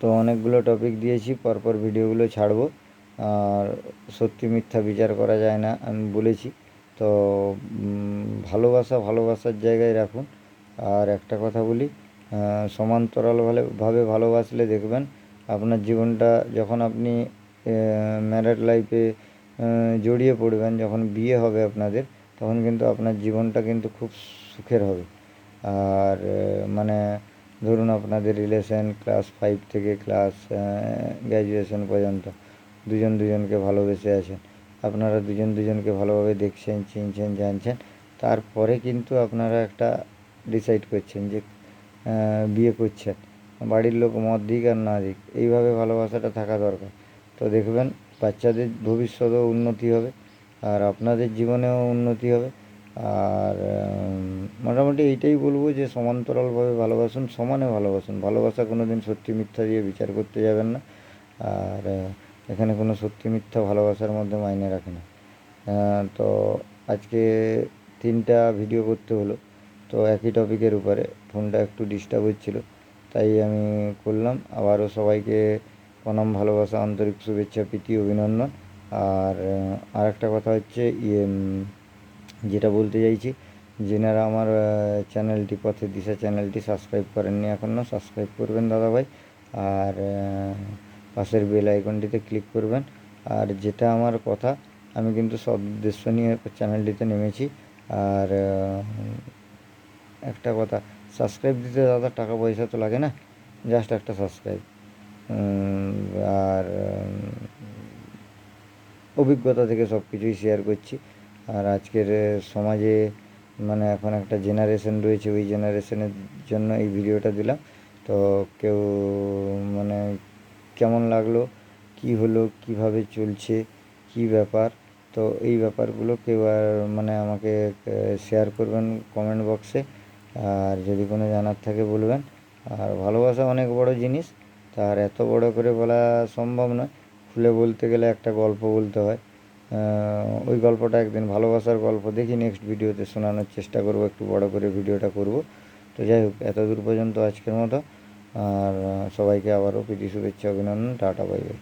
তো অনেকগুলো টপিক দিয়েছি, পরপর ভিডিওগুলো ছাড়বো। আর সত্যি মিথ্যা বিচার করা যায় না, আমি বলেছি। তো ভালোবাসা ভালোবাসার জায়গায় রাখুন। আর একটা কথা বলি সমান্তরালভাবে ভাবে ভালোবাসলে দেখবেন আপনার জীবনটা যখন আপনি ম্যারেড লাইফে জড়িয়ে পড়বেন, যখন বিয়ে হবে আপনাদের, তখন কিন্তু আপনার জীবনটা কিন্তু খুব সুখের হবে। আর মানে ধরুন আপনাদের রিলেশন ক্লাস ফাইভ থেকে ক্লাস গ্র্যাজুয়েশন পর্যন্ত দুজন দুজনকে ভালোবেসে আছেন। আপনারা দুজন দুজনকে ভালোভাবে দেখছেন, চিনছেন, জানছেন। তারপরে কিন্তু আপনারা একটা ডিসাইড করছেন যে বিয়ে করছেন। বাড়ির লোক মত দিক আর না দিক, এইভাবে ভালোবাসাটা থাকা দরকার। তো দেখবেন বাচ্চাদের ভবিষ্যতেও উন্নতি হবে, আর আপনাদের জীবনেও উন্নতি হবে। আর মোটামুটি এইটাই বলব যে সমান্তরালভাবে ভালোবাসুন, সমানে ভালোবাসুন। ভালোবাসা কোনো দিন সত্যি মিথ্যা দিয়ে বিচার করতে যাবেন না। আর এখানে কোনো সত্যি মিথ্যা ভালোবাসার মধ্যে মাইনে রাখে না। তো আজকে তিনটা ভিডিও করতে হলো। তো একই টপিকের উপরে ফোনটা একটু ডিস্টার্ব হচ্ছিল। তাই আমি করলাম। আবারও সবাইকে প্রণাম, ভালোবাসা, আন্তরিক শুভেচ্ছা, প্রীতি, অভিনন্দন। আর আর একটা কথা হচ্ছে ইয়ে যেটা বলতে চাইছি যেনারা আমার চ্যানেলটি পথে দিশা চ্যানেলটি সাবস্ক্রাইব করেননি এখনও সাবস্ক্রাইব করবেন দাদাভাই। আর পাশের বেল আইকনটিতে ক্লিক করবেন। আর যেটা আমার কথা, আমি কিন্তু সব উদ্দেশ্য নিয়ে চ্যানেলটিতে নেমেছি। আর একটা কথা সাবস্ক্রাইব দিতে দাদা টাকা পয়সা তো লাগে না জাস্ট একটা সাবস্ক্রাইব আর, অভিজ্ঞতা থেকে সব কিছুই শেয়ার করছি। আর আজকের সমাজে মানে এখন একটা জেনারেশন রয়েছে, ওই জেনারেশনের জন্য এই ভিডিওটা দিলাম। তো কেউ মানে কেমন লাগল, কি হলো, কীভাবে চলছে, কি ব্যাপার? তো এই ব্যাপারগুলো কেউ আর মানে আমাকে শেয়ার করবেন কমেন্ট বক্সে আর যদি কোনো জানার থাকে বলবেন। আর ভালোবাসা অনেক বড় জিনিস। তার এত বড় করে বলা সম্ভব নয়। খুলে বলতে গেলে একটা গল্প বলতে হয়। ওই গল্পটা একদিন ভালোবাসার গল্প দেখি নেক্সট ভিডিওতে শোনানোর চেষ্টা করব, একটু বড় করে ভিডিওটা করব। তো যাই হোক এত দূর পর্যন্ত আজকের মতো, আর সবাইকে আবারও প্রীতি, শুভেচ্ছা, অভিনন্দন, টাটা, বাই বাই।